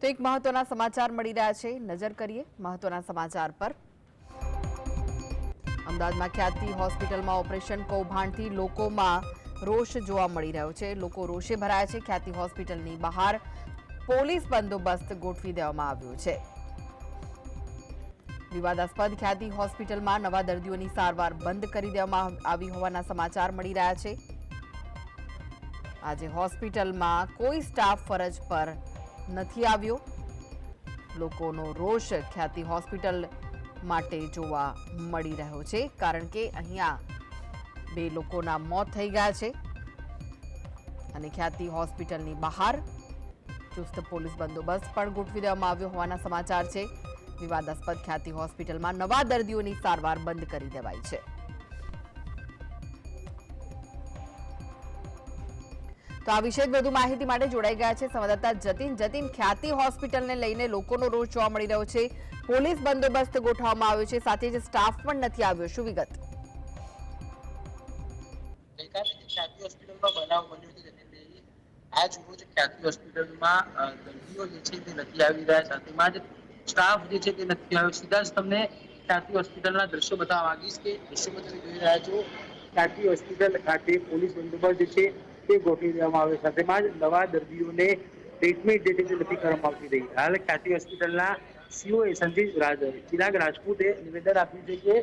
તો એક મહત્વના સમાચાર મળી રહ્યા છે. નજર કરીએ મહત્વના સમાચાર પર. અમદાવાદમાં ખ્યાતિ હોસ્પિટલમાં ઓપરેશન કૌભાંડથી લોકોમાં રોષ જોવા મળી રહ્યો છે. લોકો રોષે ભરાયા છે. ખ્યાતિ હોસ્પિટલની બહાર પોલીસ બંદોબસ્ત ગોઠવી દેવામાં આવ્યો છે. વિવાદાસ્પદ ખ્યાતિ હોસ્પિટલમાં નવા દર્દીઓની સારવાર બંધ કરી દેવામાં આવી હોવાના સમાચાર મળી રહ્યા છે. આજે હોસ્પિટલમાં કોઈ સ્ટાફ ફરજ પર નથી આવ્યો. લોકોનો રોષ ખ્યાતિ હોસ્પિટલ માટે જોવા મળી રહ્યો છે, કારણ કે અહીંયા બે લોકોના મોત થઈ ગયા છે. અને ખ્યાતિ હોસ્પિટલની બહાર ચુસ્ત પોલીસ બંદોબસ્ત પણ ગોઠવી દેવામાં આવ્યો હોવાના સમાચાર છે. વિવાદાસ્પદ ખ્યાતિ હોસ્પિટલમાં નવા દર્દીઓની સારવાર બંધ કરી દેવાઈ છે. તો આ વિશે વધુ માહિતી માટે જોડાઈ ગયા છે સંવાદદાતા જતીન. જતીન, ખ્યાતિ હોસ્પિટલને લઈને લોકોનો રોષ જોવા મળી રહ્યો છે. પોલીસ બંદોબસ્ત ગોઠવવામાં આવ્યો છે, સાથે જ સ્ટાફ પણ નથી આવ્યો. શું વિગત? જે છે તે નથી આવી રહ્યા. તમને ખ્યાતિ હોસ્પિટલના દ્રશ્યો બતાવવા માંગીશ કે છો. ખ્યાતિ હોસ્પિટલ પોલીસ બંદોબસ્ત છે તે ગોઠવી દેવામાં આવે સાથેમાં જ નવા દર્દીઓને ટ્રીટમેન્ટ જે છે નથી કરવામાં આવતી રહી. હાલ ખ્યાતિ હોસ્પિટલના સીઓ સંજીવ રાજ ચિરાગ રાજપૂતે નિવેદન આપ્યું છે કે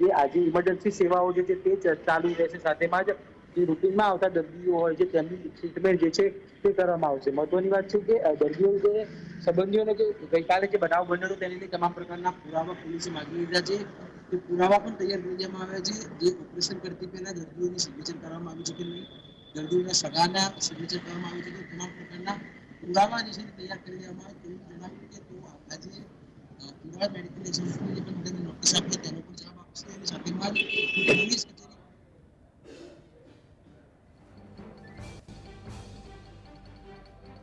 જે આજે ઇમરજન્સી સેવાઓ જે છે તે ચાલુ રહેશે. સાથેમાં જ જે રૂટીનમાં આવતા દર્દીઓ હોય છે, તેમની ટ્રીટમેન્ટ જે છે તે કરવામાં આવશે. મહત્વની વાત છે કે દર્દીઓ જે સંબંધીઓને જે ગઈકાલે જે બનાવ બન્યો હતો તમામ પ્રકારના પુરાવા પોલીસે માગી લીધા છે. તે પુરાવા પણ તૈયાર કરી દેવામાં આવ્યા છે. જે ઓપરેશન કરતી પહેલા દર્દીઓની સિગ્નેચર કરવામાં આવી છે કે નહીં, દર્દીઓના સગાના સિગ્નેચર કરવામાં આવી છે કે તમામ પ્રકારના પુરાવા જે છે તે તૈયાર કરી દેવામાં આવે. તેવું જણાવ્યું કે તો આજે પુરાવા મેડિકલ એજન્સીને જે પણ નોટિસ આપી, તેનો પણ જવાબ આપશે. અને સાથેમાં પોલીસ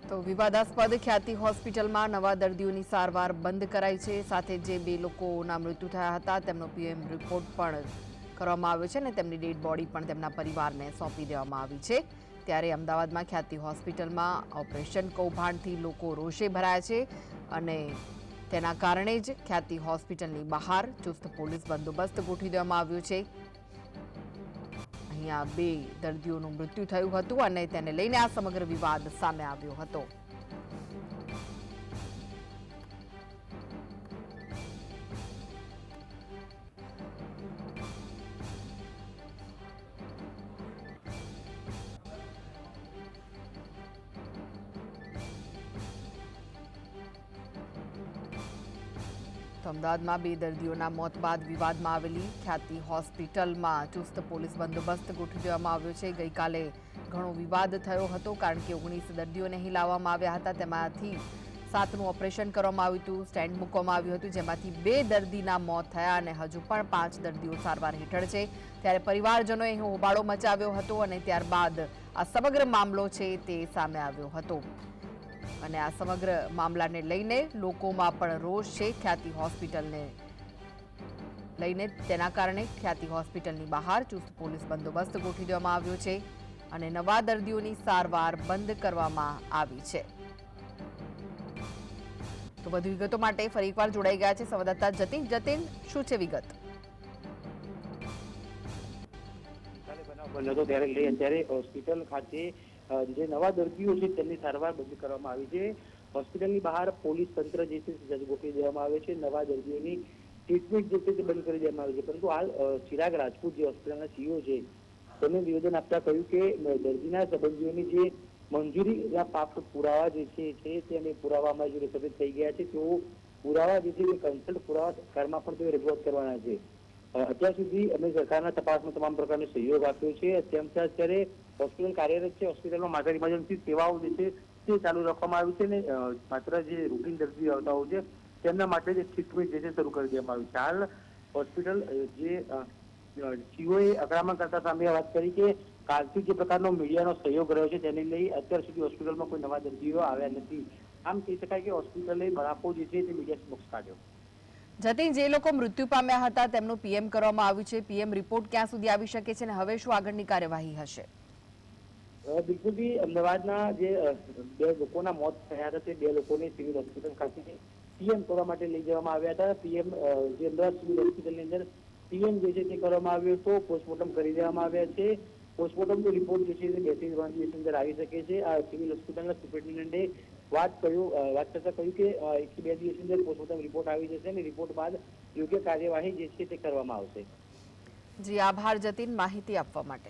તો વિવાદાસ્પદ ખ્યાતિ હોસ્પિટલમાં નવા દર્દીઓની સારવાર બંધ કરાઈ છે. સાથે જે બે લોકોના મૃત્યુ થયા હતા, તેમનો પીએમ રિપોર્ટ પણ કરવામાં આવ્યો છે અને તેમની ડેડ બોડી પણ તેમના પરિવારને સોંપી દેવામાં આવી છે. ત્યારે અમદાવાદમાં ખ્યાતિ હોસ્પિટલમાં ઓપરેશન કૌભાંડથી લોકો રોષે ભરાયા છે અને તેના કારણે જ ખ્યાતિ હોસ્પિટલની બહાર ચુસ્ત પોલીસ બંદોબસ્ત ગોઠવી દેવામાં આવ્યો છે. અહીંયા બે દર્દીઓનું મૃત્યુ થયું હતું અને તેને લઈને આ સમગ્ર વિવાદ સામે આવ્યો હતો. અમદાવાદમાં બે દર્દીઓના મોત બાદ વિવાદમાં આવેલી ખ્યાતિ હોસ્પિટલમાં ચુસ્ત પોલીસ બંદોબસ્ત ગોઠવી દેવામાં આવ્યો છે. ગઈકાલે ઘણો વિવાદ થયો હતો કારણ કે ઓગણીસ દર્દીઓને અહીં લાવવામાં આવ્યા હતા. તેમાંથી સાતનું ઓપરેશન કરવામાં આવ્યું હતું, સ્ટેન્ડ મૂકવામાં આવ્યું હતું, જેમાંથી બે દર્દીના મોત થયા અને હજુ પણ પાંચ દર્દીઓ સારવાર હેઠળ છે. ત્યારે પરિવારજનોએ હોબાળો મચાવ્યો હતો અને ત્યારબાદ આ સમગ્ર મામલો છે તે સામે આવ્યો હતો. અને આ સમગ્ર મામલાને લઈને લોકોમાં પણ રોષ છે. ખ્યાતિ હોસ્પિટલને લઈને તેના કારણે ખ્યાતિ હોસ્પિટલની બહાર ચુસ્ત પોલીસ બંદોબસ્ત ગોઠવી દેવામાં આવ્યો છે અને નવા દર્દીઓની સારવાર બંધ કરવામાં આવી છે. તો વધુ વિગતો માટે ફરી એકવાર જોડાઈ ગયા છે સંવાદદાતા જતીન. જતીન, શું છે વિગત? ત્યારે હોસ્પિટલ ખાતે જે નવા દર્દીઓ છે તેમની સારવાર બંધ કરવામાં આવી છે. હોસ્પિટલની બહાર પોલીસ તંત્ર જે છે તે સજ્જ ગોઠવી દેવામાં આવે છે. નવા દર્દીઓની ટ્રીટમેન્ટ જે છે તે બંધ કરી દેવામાં આવી છે. પરંતુ હાલ ચિરાગ રાજપૂત જે હોસ્પિટલના સીઓ છે તેમણે નિવેદન આપતા કહ્યું કે દર્દીના સંબંધીઓની જે મંજૂરીના પ્રાપ્ત પુરાવા જે છે તે અમે પુરાવામાં જે સફેદ થઈ ગયા છે. તેઓ પુરાવા જે છે એ કન્સલ્ટ પુરાવા સરકારમાં પણ તેઓ રજૂઆત કરવાના છે. અત્યાર સુધી અમે સરકારના તપાસમાં તમામ પ્રકારનો સહયોગ આપ્યો છે. અત્યંત અત્યારે હોસ્પિટલ કાર્યરત છે, હોસ્પિટલમાં માત્ર ઇમરજન્સી સેવાઓ જે છે, તે ચાલુ રાખવામાં આવી છે ને માત્ર જે રૂટીન દર્દી આવતા હોય છે, તેમના માટે જે ટ્રીટમેન્ટ જે છે શરૂ કરી દેવામાં આવી છે. હાલ હોસ્પિટલ જે જીઓએ અકળામણ કરતા સામે વાત કરી કે કાલથી જે પ્રકારનો મીડિયાનો સહયોગ રહ્યો છે, તેને લઈ અત્યાર સુધી હોસ્પિટલમાં કોઈ નવા દર્દીઓ આવ્યા નથી. આમ કહી શકાય કે હોસ્પિટલે બરાફો જે છે, તે મીડિયા સમક્ષ કાઢ્યો. જતીન જે લોકો મૃત્યુ પામ્યા હતા, તેમનું પીએમ કરવામાં આવ્યું છે. પીએમ રિપોર્ટ ક્યાં સુધી આવી શકે છે અને હવે શું આગળની કાર્યવાહી હશે? અ, બિલકુલથી અમદાવાદના જે બે લોકોના મોત થયા હતા તે બે લોકોને સિવિલ હોસ્પિટલ ખાતે પીએમ કરવા માટે લઈ જવામાં આવ્યા હતા. પીએમ જે અમદાવાદ સિવિલ હોસ્પિટલની અંદર પીએમ જે છે તે કરવામાં આવ્યો હતો. પોસ્ટમોર્ટમ કરી દેવામાં આવ્યા છે. પોસ્ટમોર્ટમનો રિપોર્ટ જે છે તે બે ત્રણ ત્રણ દિવસની અંદર આવી શકે છે. આ સિવિલ હોસ્પિટલના સુપ્રિન્ટેન્ડન્ટે વાત કર્યું વાત કરતા કહ્યું કે એક બે દિવસની અંદર પોસ્ટમોર્ટમ રિપોર્ટ આવી જશે અને રિપોર્ટ બાદ યોગ્ય કાર્યવાહી જે છે તે કરવામાં આવશે. જી આભાર જતીન માહિતી આપવા માટે.